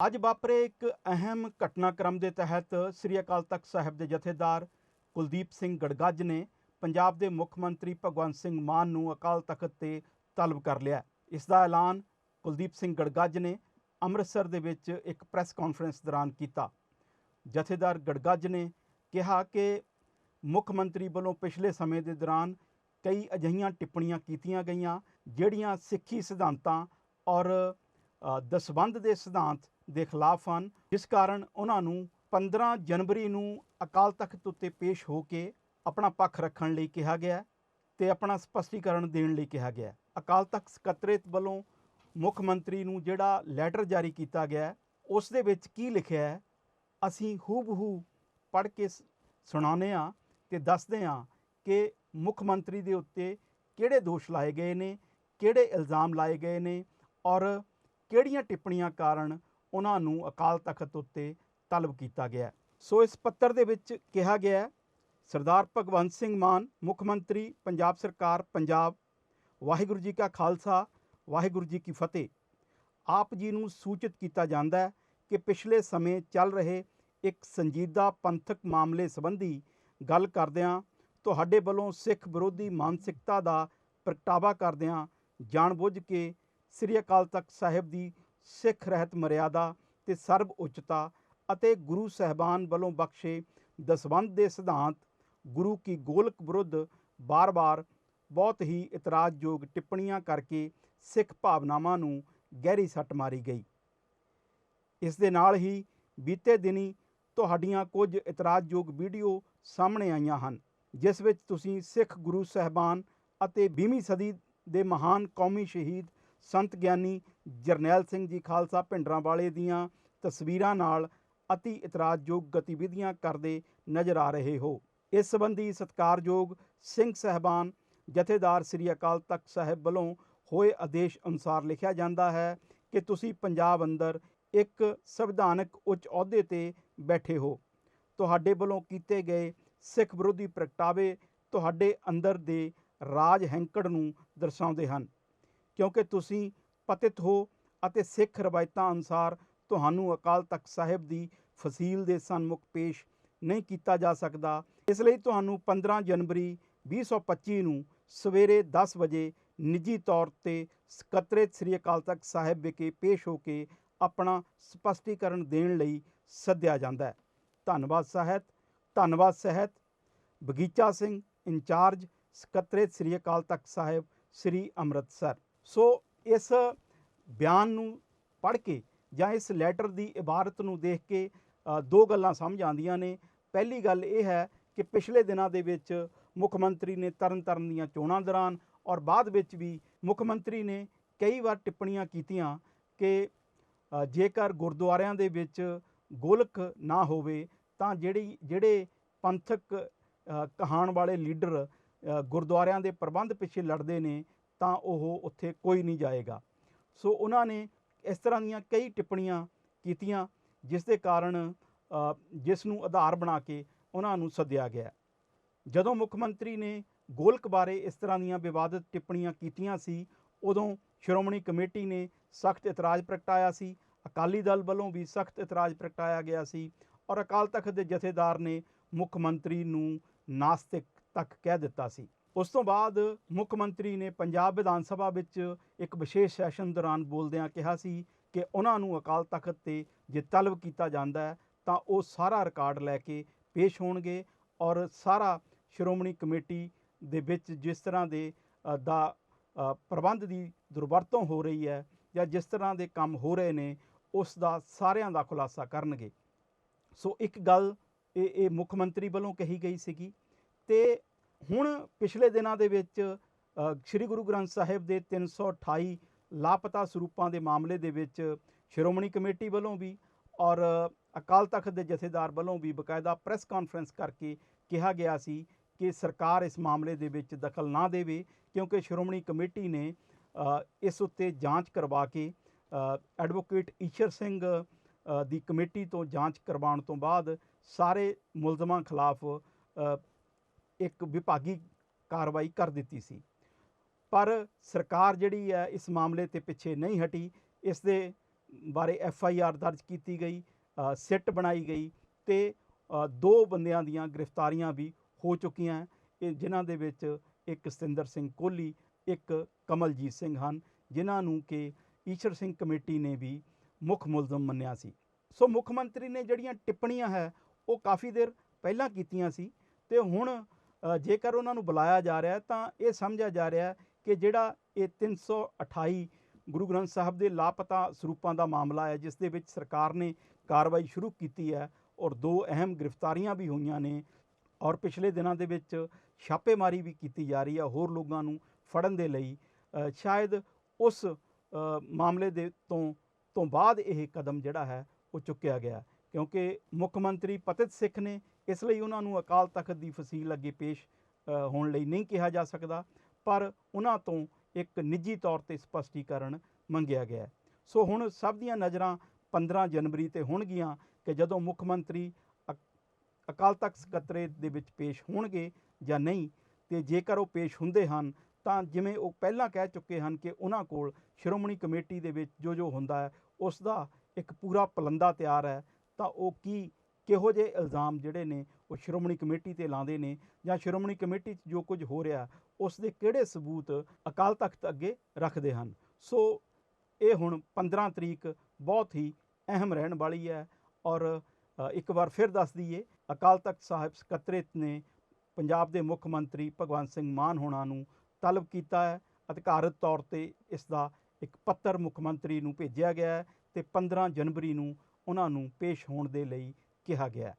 ਅੱਜ ਵਾਪਰੇ ਇੱਕ ਅਹਿਮ ਘਟਨਾਕ੍ਰਮ ਦੇ ਤਹਿਤ ਸ੍ਰੀ ਅਕਾਲ ਤਖਤ ਸਾਹਿਬ ਦੇ ਜਥੇਦਾਰ ਕੁਲਦੀਪ ਸਿੰਘ ਗੜਗੱਜ ਨੇ ਪੰਜਾਬ ਦੇ ਮੁੱਖ ਮੰਤਰੀ ਭਗਵੰਤ ਸਿੰਘ ਮਾਨ ਨੂੰ ਅਕਾਲ ਤਖਤ ਤੇ ਤਲਬ ਕਰ ਲਿਆ। ਇਸ ਦਾ ਐਲਾਨ ਕੁਲਦੀਪ ਸਿੰਘ ਗੜਗੱਜ ਨੇ ਅੰਮ੍ਰਿਤਸਰ ਦੇ ਵਿੱਚ ਇੱਕ ਪ੍ਰੈਸ ਕਾਨਫਰੰਸ ਦੌਰਾਨ ਕੀਤਾ। ਜਥੇਦਾਰ ਗੜਗੱਜ ਨੇ ਕਿਹਾ ਕਿ ਮੁੱਖ ਮੰਤਰੀ ਵੱਲੋਂ ਪਿਛਲੇ ਸਮੇਂ ਦੇ ਦੌਰਾਨ ਕਈ ਅਜਿਹੀਆਂ ਟਿੱਪਣੀਆਂ ਕੀਤੀਆਂ ਗਈਆਂ ਜਿਹੜੀਆਂ ਸਿੱਖੀ ਸਿਧਾਂਤਾਂ ਔਰ ਅ, ਦੇ ਸਿਧਾਂਤ ਦੇ ਖਿਲਾਫ ਹਨ। ਜਿਸ ਕਾਰਨ ਉਹਨਾਂ ਨੂੰ 15 ਜਨਵਰੀ ਨੂੰ ਅਕਾਲ ਤਖਤ ਉੱਤੇ ਪੇਸ਼ ਹੋ ਕੇ ਆਪਣਾ ਪੱਖ ਰੱਖਣ ਲਈ ਕਿਹਾ ਗਿਆ ਹੈ ਤੇ ਆਪਣਾ ਸਪਸ਼ਟੀਕਰਨ ਦੇਣ ਲਈ ਕਿਹਾ ਗਿਆ ਅਕਾਲ ਤਖਤ ਸਕੱਤਰੇਤ ਵੱਲੋਂ ਮੁੱਖ ਮੰਤਰੀ ਨੂੰ ਜਿਹੜਾ ਲੈਟਰ ਜਾਰੀ ਕੀਤਾ ਗਿਆ ਉਸ ਦੇ ਵਿੱਚ ਕੀ ਲਿਖਿਆ ਹੈ, ਅਸੀਂ ਹੂਬਹੂ ਪੜ੍ਹ ਕੇ ਸੁਣਾਉਂਦੇ ਹਾਂ ਤੇ ਦੱਸਦੇ ਹਾਂ ਕਿ ਮੁੱਖ ਮੰਤਰੀ ਦੇ ਉੱਤੇ ਕਿਹੜੇ ਦੋਸ਼ ਲਾਏ ਗਏ ਨੇ, ਕਿਹੜੇ ਇਲਜ਼ਾਮ ਲਾਏ ਗਏ ਨੇ ਔਰ ਕਿਹੜੀਆਂ ਟਿੱਪਣੀਆਂ ਕਾਰਨ ਉਹਨਾਂ ਨੂੰ ਅਕਾਲ ਤਖਤ ਉੱਤੇ ਤਲਬ ਕੀਤਾ ਗਿਆ ਸੋ ਇਸ ਪੱਤਰ ਦੇ ਵਿੱਚ ਕਿਹਾ ਗਿਆ ਸਰਦਾਰ ਭਗਵੰਤ ਸਿੰਘ ਮਾਨ, ਮੁੱਖ ਮੰਤਰੀ, ਪੰਜਾਬ ਸਰਕਾਰ, ਪੰਜਾਬ, ਵਾਹਿਗੁਰੂ ਜੀ ਕਾ ਖਾਲਸਾ, ਵਾਹਿਗੁਰੂ ਜੀ ਕੀ ਫਤਿਹ। ਆਪ ਜੀ ਨੂੰ ਸੂਚਿਤ ਕੀਤਾ ਜਾਂਦਾ ਹੈ ਕਿ ਪਿਛਲੇ ਸਮੇਂ ਚੱਲ ਰਹੇ ਇੱਕ ਸੰਜੀਦਾ ਪੰਥਕ ਮਾਮਲੇ ਸੰਬੰਧੀ ਗੱਲ ਕਰਦਿਆਂ ਤੁਹਾਡੇ ਵੱਲੋਂ ਸਿੱਖ ਵਿਰੋਧੀ ਮਾਨਸਿਕਤਾ ਦਾ ਪ੍ਰਗਟਾਵਾ ਕਰਦਿਆਂ ਜਾਣਬੁੱਝ ਕੇ ਸ੍ਰੀ ਅਕਾਲ ਤਖਤ ਸਾਹਿਬ ਦੀ ਸਿੱਖ ਰਹਿਤ ਮਰਿਆਦਾ ਤੇ ਸਰਬ ਉੱਚਤਾ ਅਤੇ ਗੁਰੂ ਸਾਹਿਬਾਨ ਵੱਲੋਂ ਬਖਸ਼ੇ ਦਸਵੰਧ ਦੇ ਸਿਧਾਂਤ, ਗੁਰੂ ਕੀ ਗੋਲਕ ਵਿਰੁੱਧ ਬਾਰ-ਬਾਰ ਬਹੁਤ ਹੀ ਇਤਰਾਜ਼ਯੋਗ ਟਿੱਪਣੀਆਂ ਕਰਕੇ ਸਿੱਖ ਭਾਵਨਾਵਾਂ ਨੂੰ ਗਹਿਰੀ ਸੱਟ ਮਾਰੀ ਗਈ। ਇਸ ਦੇ ਨਾਲ ਹੀ ਬੀਤੇ ਦਿਨੀ ਤੁਹਾਡੀਆਂ ਕੁਝ ਇਤਰਾਜ਼ਯੋਗ ਵੀਡੀਓ ਸਾਹਮਣੇ ਆਈਆਂ ਹਨ, ਜਿਸ ਵਿੱਚ ਤੁਸੀਂ ਸਿੱਖ ਗੁਰੂ ਸਾਹਿਬਾਨ ਅਤੇ 20ਵੀਂ ਸਦੀ ਦੇ ਮਹਾਨ ਕੌਮੀ ਸ਼ਹੀਦ ਸੰਤ ਗਿਆਨੀ ਜਰਨੈਲ ਸਿੰਘ ਜੀ ਖਾਲਸਾ ਭਿੰਡਰਾਂ ਵਾਲੇ ਦੀਆਂ ਤਸਵੀਰਾਂ ਨਾਲ ਅਤੀ ਇਤਰਾਜ਼ਯੋਗ ਗਤੀਵਿਧੀਆਂ ਕਰਦੇ ਨਜ਼ਰ ਆ ਰਹੇ ਹੋ। ਇਸ ਸੰਬੰਧੀ ਸਤਿਕਾਰਯੋਗ ਸਿੰਘ ਸਹਿਬਾਨ, ਜਥੇਦਾਰ ਸ੍ਰੀ ਅਕਾਲ ਤਖਤ ਸਾਹਿਬ ਵੱਲੋਂ ਹੋਏ ਆਦੇਸ਼ ਅਨੁਸਾਰ ਲਿਖਿਆ ਜਾਂਦਾ ਹੈ ਕਿ ਤੁਸੀਂ ਪੰਜਾਬ ਅੰਦਰ ਇੱਕ ਸੰਵਿਧਾਨਕ ਉੱਚ ਅਹੁਦੇ ਤੇ ਬੈਠੇ ਹੋ। ਤੁਹਾਡੇ ਵੱਲੋਂ ਕੀਤੇ ਗਏ ਸਿੱਖ ਵਿਰੋਧੀ ਪ੍ਰਗਟਾਵੇ ਤੁਹਾਡੇ ਅੰਦਰ ਦੇ ਰਾਜ ਹੈਂਕੜ ਨੂੰ ਦਰਸਾਉਂਦੇ ਹਨ। ਕਿਉਂਕਿ ਤੁਸੀਂ ਪਤਿਤ ਹੋ ਅਤੇ ਸਿੱਖ ਰਵਾਇਤਾਂ ਅਨੁਸਾਰ ਤੁਹਾਨੂੰ ਅਕਾਲ ਤਖਤ ਸਾਹਿਬ ਦੀ ਫਸੀਲ ਦੇ ਸਨਮੁਖ ਪੇਸ਼ ਨਹੀਂ ਕੀਤਾ ਜਾ ਸਕਦਾ। ਇਸ ਲਈ ਤੁਹਾਨੂੰ 15 ਜਨਵਰੀ 2025 ਨੂੰ ਸਵੇਰੇ 10 ਵਜੇ ਨਿੱਜੀ ਤੌਰ ਤੇ ਸਕੱਤਰੇਤ ਸ੍ਰੀ ਅਕਾਲ ਤਖਤ ਸਾਹਿਬ ਵਿਖੇ ਪੇਸ਼ ਹੋ ਕੇ ਆਪਣਾ ਸਪਸ਼ਟੀਕਰਨ ਦੇਣ ਲਈ ਸੱਦਿਆ ਜਾਂਦਾ ਹੈ। ਧੰਨਵਾਦ ਸਾਹਿਤ, ਧੰਨਵਾਦ ਸਹਿਤ। ਬਗੀਚਾ ਸਿੰਘ, ਇੰਚਾਰਜ ਸਕੱਤਰੇਤ ਸ੍ਰੀ ਅਕਾਲ ਤਖਤ ਸਾਹਿਬ, ਸ੍ਰੀ ਅੰਮ੍ਰਿਤਸਰ। ਸੋ ਇਸ ਬਿਆਨ ਨੂੰ ਪੜ੍ਹ ਕੇ ਜਾਂ ਇਸ ਲੈਟਰ ਦੀ ਇਬਾਰਤ ਨੂੰ ਦੇਖ ਕੇ ਦੋ ਗੱਲਾਂ ਸਮਝ ਆਉਂਦੀਆਂ ਨੇ। ਪਹਿਲੀ ਗੱਲ ਇਹ ਹੈ ਕਿ ਪਿਛਲੇ ਦਿਨਾਂ ਦੇ ਵਿੱਚ ਮੁੱਖ ਮੰਤਰੀ ਨੇ ਤਰਨ ਤਾਰਨ ਦੀਆਂ ਚੋਣਾਂ ਦੌਰਾਨ ਔਰ ਬਾਅਦ ਵਿੱਚ ਵੀ ਮੁੱਖ ਮੰਤਰੀ ਨੇ ਕਈ ਵਾਰ ਟਿੱਪਣੀਆਂ ਕੀਤੀਆਂ ਕਿ ਜੇਕਰ ਗੁਰਦੁਆਰਿਆਂ ਦੇ ਵਿੱਚ ਗੋਲਕ ਨਾ ਹੋਵੇ ਤਾਂ ਜਿਹੜੀ, ਜਿਹੜੇ ਪੰਥਕ ਕਹਾਣ ਵਾਲੇ ਲੀਡਰ ਗੁਰਦੁਆਰਿਆਂ ਦੇ ਪ੍ਰਬੰਧ ਪਿੱਛੇ ਲੜਦੇ ਨੇ ਤਾਂ ਉਹ ਉੱਥੇ ਕੋਈ ਨਹੀਂ ਜਾਏਗਾ। ਸੋ ਉਹਨਾਂ ਨੇ ਇਸ ਤਰ੍ਹਾਂ ਦੀਆਂ ਕਈ ਟਿੱਪਣੀਆਂ ਕੀਤੀਆਂ, ਜਿਸ ਦੇ ਕਾਰਨ ਜਿਸ ਨੂੰ ਆਧਾਰ ਬਣਾ ਕੇ ਉਹਨਾਂ ਨੂੰ ਸੱਦਿਆ ਗਿਆ। ਜਦੋਂ ਮੁੱਖ ਮੰਤਰੀ ਨੇ ਗੋਲਕ ਬਾਰੇ ਇਸ ਤਰ੍ਹਾਂ ਦੀਆਂ ਵਿਵਾਦਤ ਟਿੱਪਣੀਆਂ ਕੀਤੀਆਂ ਸੀ, ਉਦੋਂ ਸ਼੍ਰੋਮਣੀ ਕਮੇਟੀ ਨੇ ਸਖਤ ਇਤਰਾਜ਼ ਪ੍ਰਗਟਾਇਆ ਸੀ, ਅਕਾਲੀ ਦਲ ਵੱਲੋਂ ਵੀ ਸਖਤ ਇਤਰਾਜ਼ ਪ੍ਰਗਟਾਇਆ ਗਿਆ ਸੀ ਔਰ ਅਕਾਲ ਤਖਤ ਦੇ ਜਥੇਦਾਰ ਨੇ ਮੁੱਖ ਮੰਤਰੀ ਨੂੰ ਨਾਸਤਿਕ ਤੱਕ ਕਹਿ ਦਿੱਤਾ ਸੀ। ਉਸ ਤੋਂ ਬਾਅਦ ਮੁੱਖ ਮੰਤਰੀ ਨੇ ਪੰਜਾਬ ਵਿਧਾਨ ਸਭਾ ਵਿੱਚ ਇੱਕ ਵਿਸ਼ੇਸ਼ ਸੈਸ਼ਨ ਦੌਰਾਨ ਬੋਲਦਿਆਂ ਕਿਹਾ ਸੀ ਕਿ ਉਹਨਾਂ ਨੂੰ ਅਕਾਲ ਤਖਤ ਤੇ ਜੇ ਤਲਬ ਕੀਤਾ ਜਾਂਦਾ ਹੈ, ਤਾਂ ਉਹ ਸਾਰਾ ਰਿਕਾਰਡ ਲੈ ਕੇ ਪੇਸ਼ ਹੋਣਗੇ ਔਰ ਸਾਰਾ ਸ਼੍ਰੋਮਣੀ ਕਮੇਟੀ ਦੇ ਵਿੱਚ ਜਿਸ ਤਰ੍ਹਾਂ ਦੇ ਦਾ ਪ੍ਰਬੰਧ ਦੀ ਦੁਰਵਰਤੋਂ ਹੋ ਰਹੀ ਹੈ ਜਾਂ ਜਿਸ ਤਰ੍ਹਾਂ ਦੇ ਕੰਮ ਹੋ ਰਹੇ ਨੇ, ਉਸ ਦਾ ਸਾਰਿਆਂ ਦਾ ਖੁਲਾਸਾ ਕਰਨਗੇ। ਸੋ ਇੱਕ ਗੱਲ ਇਹ ਇਹ ਮੁੱਖ ਮੰਤਰੀ ਵੱਲੋਂ ਕਹੀ ਗਈ ਸੀਗੀ ਤੇ ਹੁਣ ਪਿਛਲੇ ਦਿਨਾਂ ਦੇ ਵਿੱਚ ਸ੍ਰੀ ਗੁਰੂ ਗ੍ਰੰਥ ਸਾਹਿਬ ਦੇ 328 ਲਾਪਤਾ ਸਰੂਪਾਂ ਦੇ ਮਾਮਲੇ ਦੇ ਵਿੱਚ ਸ਼੍ਰੋਮਣੀ ਕਮੇਟੀ ਵੱਲੋਂ ਵੀ ਔਰ ਅਕਾਲ ਤਖਤ ਦੇ ਜਥੇਦਾਰ ਵੱਲੋਂ ਵੀ ਬਕਾਇਦਾ ਪ੍ਰੈਸ ਕਾਨਫਰੰਸ ਕਰਕੇ ਕਿਹਾ ਗਿਆ ਸੀ ਕਿ ਸਰਕਾਰ ਇਸ ਮਾਮਲੇ ਦੇ ਵਿੱਚ ਦਖਲ ਨਾ ਦੇਵੇ ਕਿਉਂਕਿ ਸ਼੍ਰੋਮਣੀ ਕਮੇਟੀ ਨੇ ਇਸ ਉੱਤੇ ਜਾਂਚ ਕਰਵਾ ਕੇ ਐਡਵੋਕੇਟ ਈਸ਼ਰ ਸਿੰਘ ਦੀ ਕਮੇਟੀ ਤੋਂ ਜਾਂਚ ਕਰਵਾਉਣ ਤੋਂ ਬਾਅਦ ਸਾਰੇ ਮੁਲਜ਼ਮਾਂ ਖਿਲਾਫ ਇੱਕ ਵਿਭਾਗੀ ਕਾਰਵਾਈ ਕਰ ਦਿੱਤੀ ਸੀ। ਪਰ ਸਰਕਾਰ ਜਿਹੜੀ ਹੈ, ਇਸ ਮਾਮਲੇ ਤੇ ਪਿੱਛੇ ਨਹੀਂ ਹਟੀ। ਇਸ ਦੇ ਬਾਰੇ ਐਫ ਆਈ ਆਰ ਦਰਜ ਕੀਤੀ ਗਈ ਸਿੱਟ ਬਣਾਈ ਗਈ ਤੇ ਦੋ ਬੰਦਿਆਂ ਦੀਆਂ ਗ੍ਰਿਫਤਾਰੀਆਂ ਵੀ ਹੋ ਚੁੱਕੀਆਂ ਇਹ ਜਿਨ੍ਹਾਂ ਦੇ ਵਿੱਚ ਇੱਕ ਸਤਿੰਦਰ ਸਿੰਘ ਕੋਹਲੀ, ਇੱਕ ਕਮਲਜੀਤ ਸਿੰਘ ਹਨ, ਜਿਨ੍ਹਾਂ ਨੂੰ ਕਿ ਈਸ਼ਰ ਸਿੰਘ ਕਮੇਟੀ ਨੇ ਵੀ ਮੁੱਖ ਮੁਲਜ਼ਮ ਮੰਨਿਆ ਸੀ। ਸੋ ਮੁੱਖ ਮੰਤਰੀ ਨੇ ਜਿਹੜੀਆਂ ਟਿੱਪਣੀਆਂ ਹੈ, ਉਹ ਕਾਫੀ ਦੇਰ ਪਹਿਲਾਂ ਕੀਤੀਆਂ ਸੀ ਤੇ ਹੁਣ ਜੇਕਰ ਉਹਨਾਂ ਨੂੰ ਬੁਲਾਇਆ ਜਾ ਰਿਹਾ ਤਾਂ ਇਹ ਸਮਝਿਆ ਜਾ ਰਿਹਾ ਕਿ ਜਿਹੜਾ ਇਹ 328 ਗੁਰੂ ਗ੍ਰੰਥ ਸਾਹਿਬ ਦੇ ਲਾਪਤਾ ਸਰੂਪਾਂ ਦਾ ਮਾਮਲਾ ਹੈ, ਜਿਸ ਦੇ ਵਿੱਚ ਸਰਕਾਰ ਨੇ ਕਾਰਵਾਈ ਸ਼ੁਰੂ ਕੀਤੀ ਹੈ ਔਰ ਦੋ ਅਹਿਮ ਗ੍ਰਿਫਤਾਰੀਆਂ ਵੀ ਹੋਈਆਂ ਨੇ ਔਰ ਪਿਛਲੇ ਦਿਨਾਂ ਦੇ ਵਿੱਚ ਛਾਪੇਮਾਰੀ ਵੀ ਕੀਤੀ ਜਾ ਰਹੀ ਹੈ ਹੋਰ ਲੋਕਾਂ ਨੂੰ ਫੜਨ ਦੇ ਲਈ। ਸ਼ਾਇਦ ਉਸ ਮਾਮਲੇ ਦੇ ਤੋਂ ਤੋਂ ਬਾਅਦ ਇਹ ਕਦਮ ਜਿਹੜਾ ਹੈ ਉਹ ਚੁੱਕਿਆ ਗਿਆ ਕਿਉਂਕਿ ਮੁੱਖ ਮੰਤਰੀ ਪਤਿਤ ਸਿੱਖ ਨੇ ਇਸ ਲਈ ਉਹਨਾਂ ਨੂੰ ਅਕਾਲ ਤਖਤ ਦੀ ਫਸੀਲ ਅੱਗੇ ਪੇਸ਼ ਹੋਣ ਲਈ ਨਹੀਂ ਕਿਹਾ ਜਾ ਸਕਦਾ, ਪਰ ਉਹਨਾਂ ਤੋਂ ਇੱਕ ਨਿੱਜੀ ਤੌਰ ਤੇ ਸਪਸ਼ਟੀਕਰਨ ਮੰਗਿਆ ਗਿਆ ਸੋ ਹੁਣ ਸਭ ਦੀਆਂ ਨਜ਼ਰਾਂ 15 ਜਨਵਰੀ ਤੇ ਹੋਣਗੀਆਂ ਕਿ ਜਦੋਂ ਮੁੱਖ ਮੰਤਰੀ ਅਕ- ਅਕਾਲ ਤਖਤ ਸਕੱਤਰੇ ਦੇ ਵਿੱਚ ਪੇਸ਼ ਹੋਣਗੇ ਜਾਂ ਨਹੀਂ, ਤੇ ਜੇਕਰ ਉਹ ਪੇਸ਼ ਹੁੰਦੇ ਹਨ, ਤਾਂ ਜਿਵੇਂ ਉਹ ਪਹਿਲਾਂ ਕਹਿ ਚੁੱਕੇ ਹਨ ਕਿ ਉਹਨਾਂ ਕੋਲ ਸ਼੍ਰੋਮਣੀ ਕਮੇਟੀ ਦੇ ਵਿੱਚ ਜੋ ਜੋ ਹੁੰਦਾ ਹੈ, ਉਸ ਦਾ ਇੱਕ ਪੂਰਾ ਪਲੰਦਾ ਤਿਆਰ ਹੈ, ਤਾਂ ਉਹ ਕੀ ਕਿਹੋ ਜਿਹੇ ਇਲਜ਼ਾਮ ਜਿਹੜੇ ਨੇ ਉਹ ਸ਼੍ਰੋਮਣੀ ਕਮੇਟੀ ਤੇ ਲਾਉਂਦੇ ਨੇ ਜਾਂ ਸ਼੍ਰੋਮਣੀ ਕਮੇਟੀ 'ਚ ਜੋ ਕੁਝ ਹੋ ਰਿਹਾ, ਉਸ ਦੇ ਕਿਹੜੇ ਸਬੂਤ ਅਕਾਲ ਤਖਤ ਅੱਗੇ ਰੱਖਦੇ ਹਨ? ਸੋ ਇਹ ਹੁਣ 15 ਤਰੀਕ ਬਹੁਤ ਹੀ ਅਹਿਮ ਰਹਿਣ ਵਾਲੀ ਹੈ ਔਰ ਇੱਕ ਵਾਰ ਫਿਰ ਦੱਸ ਦਈਏ, ਅਕਾਲ ਤਖਤ ਸਾਹਿਬ ਸਕੱਤਰੇਤ ਨੇ ਪੰਜਾਬ ਦੇ ਮੁੱਖ ਮੰਤਰੀ ਭਗਵੰਤ ਸਿੰਘ ਮਾਨ ਹੋਣਾ ਨੂੰ ਤਲਬ ਕੀਤਾ ਹੈ। ਅਧਿਕਾਰਤ ਤੌਰ ਤੇ ਇਸ ਦਾ ਇੱਕ ਪੱਤਰ ਮੁੱਖ ਮੰਤਰੀ ਨੂੰ ਭੇਜਿਆ ਗਿਆ ਹੈ ਤੇ 15 ਜਨਵਰੀ ਨੂੰ ਉਹਨਾਂ ਨੂੰ ਪੇਸ਼ ਹੋਣ ਦੇ ਲਈ ਕਿਹਾ ਗਿਆ